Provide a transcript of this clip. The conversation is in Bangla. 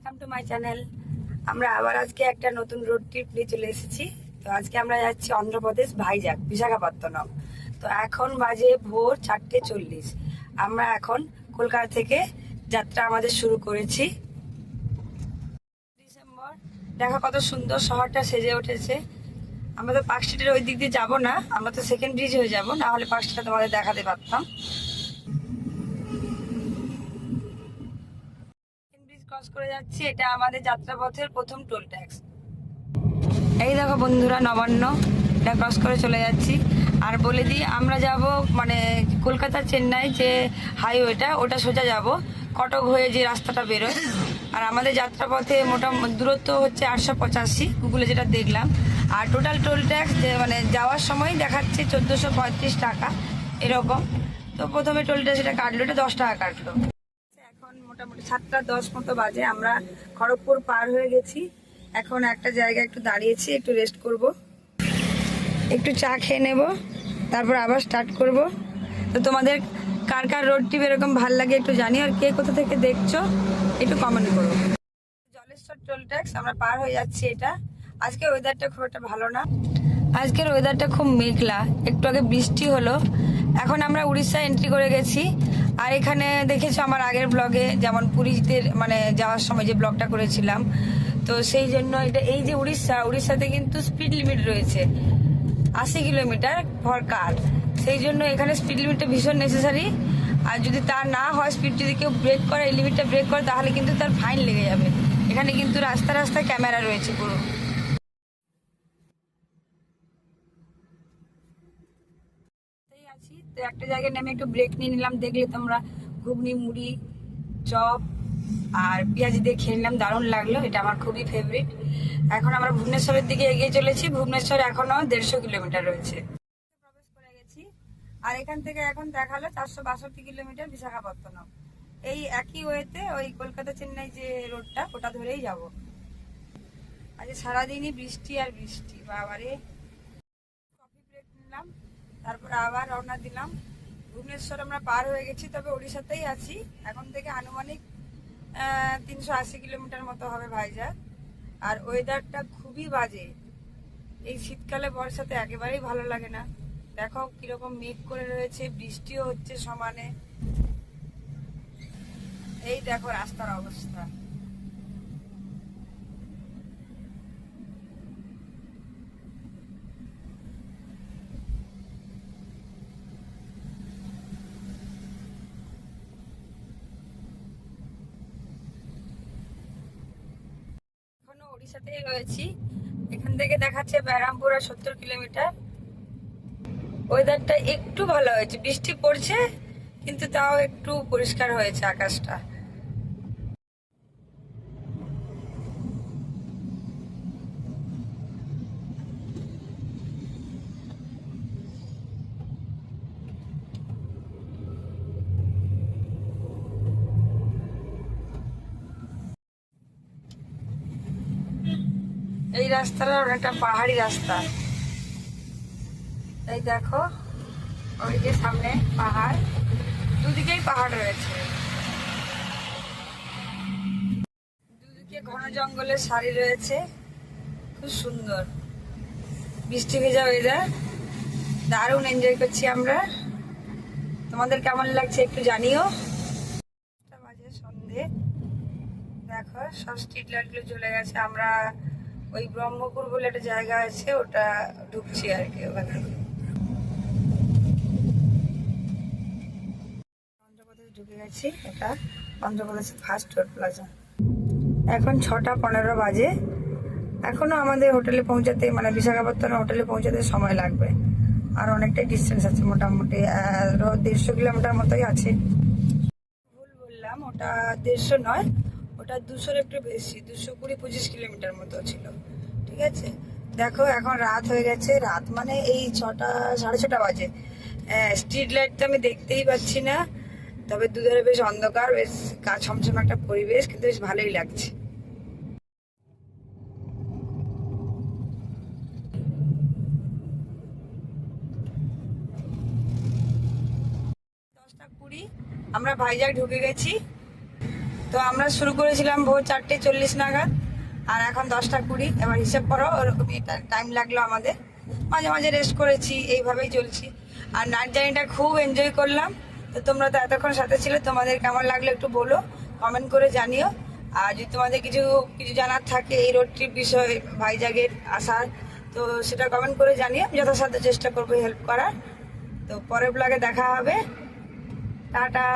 Welcome to my channel. আমরা আবার আজকে একটা নতুন রোড ট্রিপ নিয়ে চলে এসেছি। তো আজকে আমরা যাচ্ছি অন্ধ্রপ্রদেশ, ভাইজাগ, বিশাখাপত্তনম। তো এখন বাজে ভোর চারটে চল্লিশ। আমরা এখন কলকাতা থেকে যাত্রা আমাদের শুরু করেছি। ডিসেম্বর, দেখো কত সুন্দর শহরটা সেজে উঠেছে। আমরা তো পার্ক স্ট্রিটের ওই দিক দিয়ে যাব না, আমরা তো সেকেন্ড ব্রিজ হয়ে যাব, না হলে পার্ক স্ট্রিটটা তোমাদের দেখাতে পারতাম। করে যাচ্ছি, এটা আমাদের যাত্রাপথের প্রথম টোল ট্যাক্স এই দেখো বন্ধুরা, নবান্ন, এটা ক্রস করে চলে যাচ্ছি। আর বলে দিই, আমরা যাব মানে কলকাতা চেন্নাই যে হাইওয়েটা ওটা সোজা যাব। কটক হয়ে যে রাস্তাটা বেরোয়। আর আমাদের যাত্রাপথে মোটামুটি দূরত্ব হচ্ছে আটশো পঁচাশি গুগলে যেটা দেখলাম। আর টোটাল টোল ট্যাক্স যে মানে যাওয়ার সময় দেখাচ্ছে চোদ্দোশো পঁয়ত্রিশ টাকা, এরকম। তো প্রথমে টোল ট্যাক্স এটা কাটলো, এটা দশ টাকা কাটলো। এখন মোটামুটি সাতটা, দশ মতো বাজে। আমরা খড়গপুর পার হয়ে গেছি। এখন একটা জায়গায় একটু দাঁড়িয়েছি, একটু রেস্ট করব। একটু চা খেয়ে নেব, তারপর আবার স্টার্ট করব। তো তোমাদের কার কার রোড ট্রিপ এরকম ভালো লাগে একটু জানি আর কে কোথা থেকে দেখছ, একটু কমেন্ট করো। জলেশ্বর টোল ট্যাক্স আমরা পার হয়ে যাচ্ছি এটা। আজকে ওয়েদারটা খুব একটা ভালো না। আজকের ওয়েদারটা খুব মেঘলা, একটু আগে বৃষ্টি হলো। এখন আমরা উড়িষ্যা এন্ট্রি করে গেছি। আর এখানে দেখেছ আমার আগের ব্লগে যেমন পুরীতে মানে যাওয়ার সময় যে ব্লগটা করেছিলাম। তো সেই জন্য এটা, এই যে উড়িষ্যা, উড়িষ্যাতে কিন্তু স্পিড লিমিট রয়েছে। আশি কিলোমিটার ফর কার সেই জন্য এখানে স্পিড লিমিটটা ভীষণ নেসেসারি আর যদি তার না হয় স্পিড যদি কেউ ব্রেক করে, এই লিমিটটা ব্রেক করে, তাহলে কিন্তু তার ফাইন লেগে যাবে। এখানে কিন্তু রাস্তা, রাস্তায় ক্যামেরা রয়েছে পুরো। আছি। তো একটা জায়গায় নেমে একটু ব্রেক নিয়ে নিলাম। দেখলে তোমরা ঘুগনি, মুড়ি, চপ আর পেঁয়াজি দিয়ে খেয়ে নিলাম। দারুণ লাগল। এটা আমার খুবই ফেভারিট এখন আমরা ভুবনেশ্বরের দিকে এগিয়ে চলেছি। ভুবনেশ্বর এখনও দেড়শো কিলোমিটার রয়েছে। প্রবেশ করে গেছি। আর এখান থেকে এখন দেখাল চারশো বাষট্টি কিলোমিটার বিশাখাপত্তনম। এই একই ওয়েতে ওই কলকাতা চেন্নাই যে রোডটা ওটা ধরেই যাব। আজ সারাদিনই বৃষ্টি আর বৃষ্টি। বাবারে। তারপর আবার রওনা দিলাম। ভুবনেশ্বর আমরা পার হয়ে গেছি, তবে উড়িষ্যাতেই আছি। এখন থেকে আনুমানিক তিনশো আশি কিলোমিটার মতো হবে ভাইজাগ আর ওয়েদারটা খুবই বাজে। এই শীতকালে বর্ষাতে একেবারেই ভালো লাগে না। দেখো কীরকম মেঘ করে রয়েছে, বৃষ্টিও হচ্ছে সমানে। এই দেখো রাস্তার অবস্থা। এখনও রয়েছি। এখান থেকে দেখাচ্ছে ব্যারামপুর সত্তর কিলোমিটার। ওয়েদারটা একটু ভালো হয়েছে। বৃষ্টি পড়ছে, কিন্তু তাও একটু পরিষ্কার হয়েছে আকাশটা। এই রাস্তাটা অনেকটা পাহাড়ি রাস্তা। এই দেখো ওইদিকে সামনে পাহাড়, দুদিকেই পাহাড় রয়েছে। দুদিকে ঘন জঙ্গলের সারি রয়েছে, খুব সুন্দর। বৃষ্টি ভেজা ওয়েদার দারুণ এনজয় করছি আমরা। তোমাদের কেমন লাগছে একটু জানিও। সন্ধে। দেখো, সব স্ট্রিট লাইটগুলো চলে গেছে, আমরা ওই ব্রহ্মপুর বলে একটা জায়গা আছে, ওটা ঢুকছি আর কি ওখানে। অন্ধ্রপ্রদেশ ঢুকে গেছি, এটা অন্ধ্রপ্রদেশের ফার্স্ট রোড প্লাজা এখন ছটা পনেরো বাজে। এখনও আমাদের হোটেলে পৌঁছাতে মানে বিশাখাপত্তনম হোটেলে পৌঁছাতে সময় লাগবে। আর অনেকটাই ডিস্টেন্স আছে মোটামুটি দেড়শো কিলোমিটার মতোই আছে। ভুল বললাম, ওটা দেড়শো নয় ওটা দুশোর একটু বেশি, দুশো কুড়ি পঁচিশ কিলোমিটার মতো ছিল। ঠিক আছে? দেখো, এখন রাত হয়ে গেছে। রাত মানে এই ছটা, সাড়ে ছটা বাজে। স্ট্রিট লাইট তো আমি দেখতেই পাচ্ছি না। তবে দুধারে বেশ অন্ধকার, বেশ গা ছমছম একটা পরিবেশ, কিন্তু বেশ ভালোই লাগছে। দশটা কুড়ি, আমরা ভাইজাগ ঢুকে গেছি। তো আমরা শুরু করেছিলাম ভোর চারটে চল্লিশ নাগাদ, আর এখন দশটা কুড়ি। এবার হিসেব করো ওরকমই টাইম লাগল আমাদের। মাঝে মাঝে রেস্ট করেছি, এইভাবেই চলছি। আর নাইট জার্নিটা খুব এনজয় করলাম। তো তোমরা তো এতক্ষণ সাথে ছিলে, তোমাদের কেমন লাগল একটু বলো কমেন্ট করে জানিও। আর যদি তোমাদের কিছু কিছু জানার থাকে এই রোড ট্রিপ বিষয়ে, ভাইজাগের আসার, তো সেটা কমেন্ট করে জানিও। যথাসাধ্য চেষ্টা করব হেল্প করার। তো পরের ব্লগে দেখা হবে। টাটা।